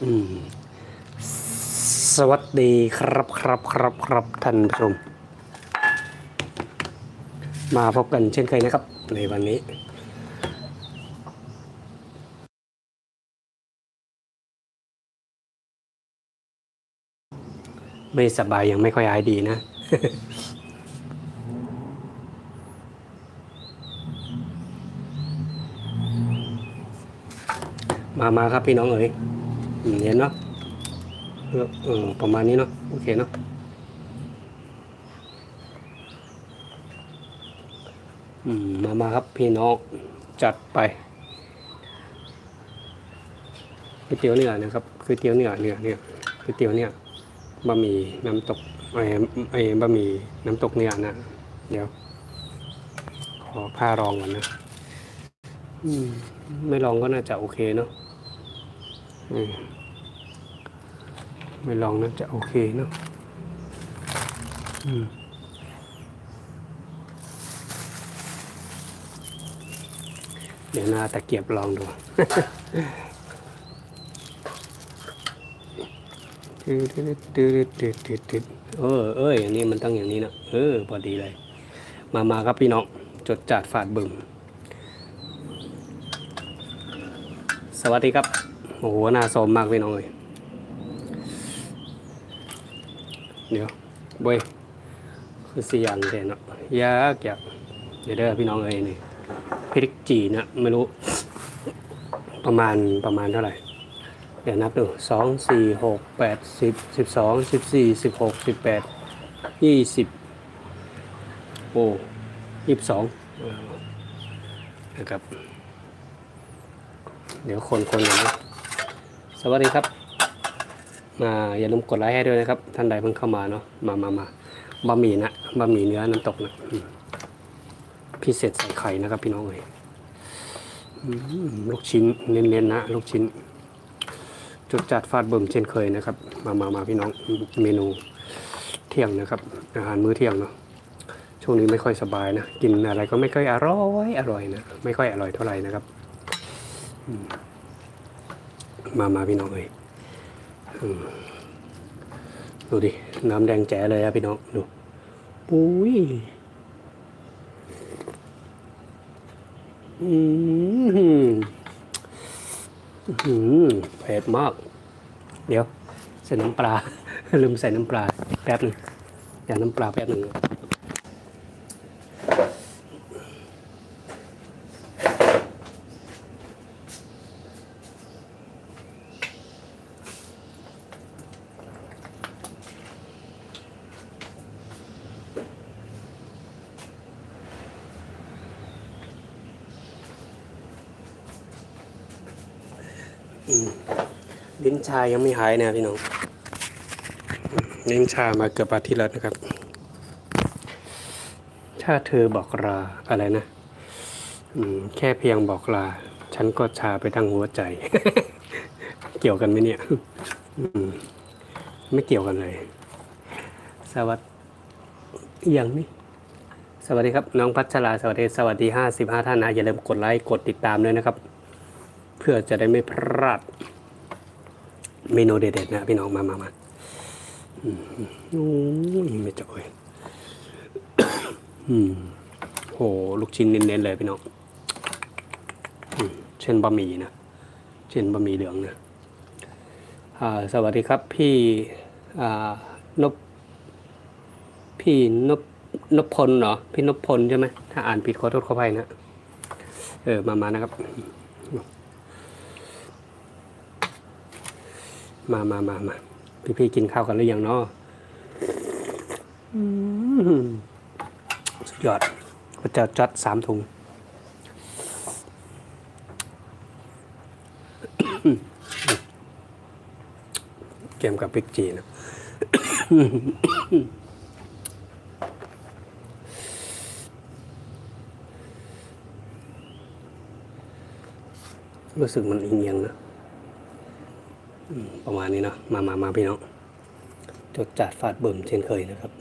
สวัสดีครับครับครับครับท่านผู้ชม มาพบกันเช่นเคยนะครับ ในวันนี้ ไม่สบายยังไม่ค่อยหายดีนะมามาครับพี่น้องเอ๋ย เห็นเนาะเออประมาณนี้เนาะโอเคเนาะมามาครับพี่น้องจัดไปก๋วยเตี๋ยวเนื้อนะครับก๋วยเตี๋ยวเนื้อเนื้อเนื้อก๋วยเตี๋ยวเนื้อบะหมี่น้ำตกไอ้ไอ้บะหมี่น้ำตกเนื้อนะเดี๋ยว ขอผ้ารองก่อนนะอืมไม่ลองก็น่าจะโอเคเนาะ ไม่ลองน่าจะโอเคเนาะอืมเดี๋ยวหน้าตะเกียบลองดูเออเอ้ยอันนี้มันต้องอย่างนี้นะเออพอดีเลย มามาครับพี่น้อง จดจัดฝาดบึง สวัสดีครับ โอ้โหหน้าโซมมากพี่น้องเลยเดี๋ยวเว้ยคือสี่อย่างเด่นเนาะยากอยากเดี๋ยวเด้อพี่น้องเอ้ยนี่พริกจีนะไม่รู้ ประมาณประมาณเท่าไหร่ เดี๋ยวนับดูสองสี่หกแปดสิบสิบสองสิบสี่สิบหกสิบแปดยี่สิบโอ้ยี่สิบสองนะครับ เดี๋ยวคนคนอย่างนี้ สวัสดีครับมาอย่าลืมกดไลค์ให้ด้วยนะครับ ท่านใดเพิ่งเข้ามาเนาะมามามาบะหมี่นะบะหมี่เนื้อน้ำตกนะพิเศษใส่ไข่นะครับพี่น้องเลยลูกชิ้นเน้นๆนะลูกชิ้น จุดจัดฟาดเบิ่มเช่นเคยนะครับ มามามาพี่น้องเมนูเที่ยงนะครับ อาหารมื้อเที่ยงเนาะช่วงนี้ไม่ค่อยสบายนะ กินอะไรก็ไม่ค่อยอร่อยอร่อยนะไม่ค่อยอร่อยเท่าไหร่นะครับ มามาพี่น้องเลยอืมดูดิ น้ำแดงแจ๋เลยอะพี่น้อง ดูปุ้ยอืมอืมเผ็ดมาก เดี๋ยว ใส่น้ำปลา ลืมใส่น้ำปลา แป๊บหนึ่งอย่าน้ำปลาแป๊บหนึ่ง ลิ้นชายังไม่หายนะพี่น้องลิ้นชามาเกือบอาทิตย์แล้วนะครับถ้าเธอบอกลาอะไรนะแค่เพียงบอกลา ฉันก็ชาไปทั้งหัวใจ เกี่ยวกันไหมเนี่ยไม่เกี่ยวกันเลย สวัสดีย่างนี้สวัสดีครับ น้องพัชรา สวัสดี สวัสดีห้าสิบห้าท่านนะ อย่าลืมกดไลค์ กดติดตามด้วยนะครับ เพื่อจะได้ไม่พลาดเมนูเด็ดๆนะพี่น้องมามามาอืมอืมไม่จ่อยอืมโหลูกชิ้นเน้นๆเลยพี่น้องเช่นบะหมี่นะเช่นบะหมี่เหลืองนะสวัสดีครับพี่นบพี่นบนบพลเหรอพี่นบพลใช่ไหมถ้าอ่านผิดขอโทษขออภัยนะ เออ มามานะครับ มามามามาพี่พี่ๆกินข้าวกันหรือยังเนาะสุดยอดพระเจ้าจัดสามถุงเกมกับพริกจีนะรู้สึกมันเอียงๆนะ ประมาณนี้เนาะมามามาพี่น้องจดจัดฟาดเบิ่มเช่นเคยนะครับ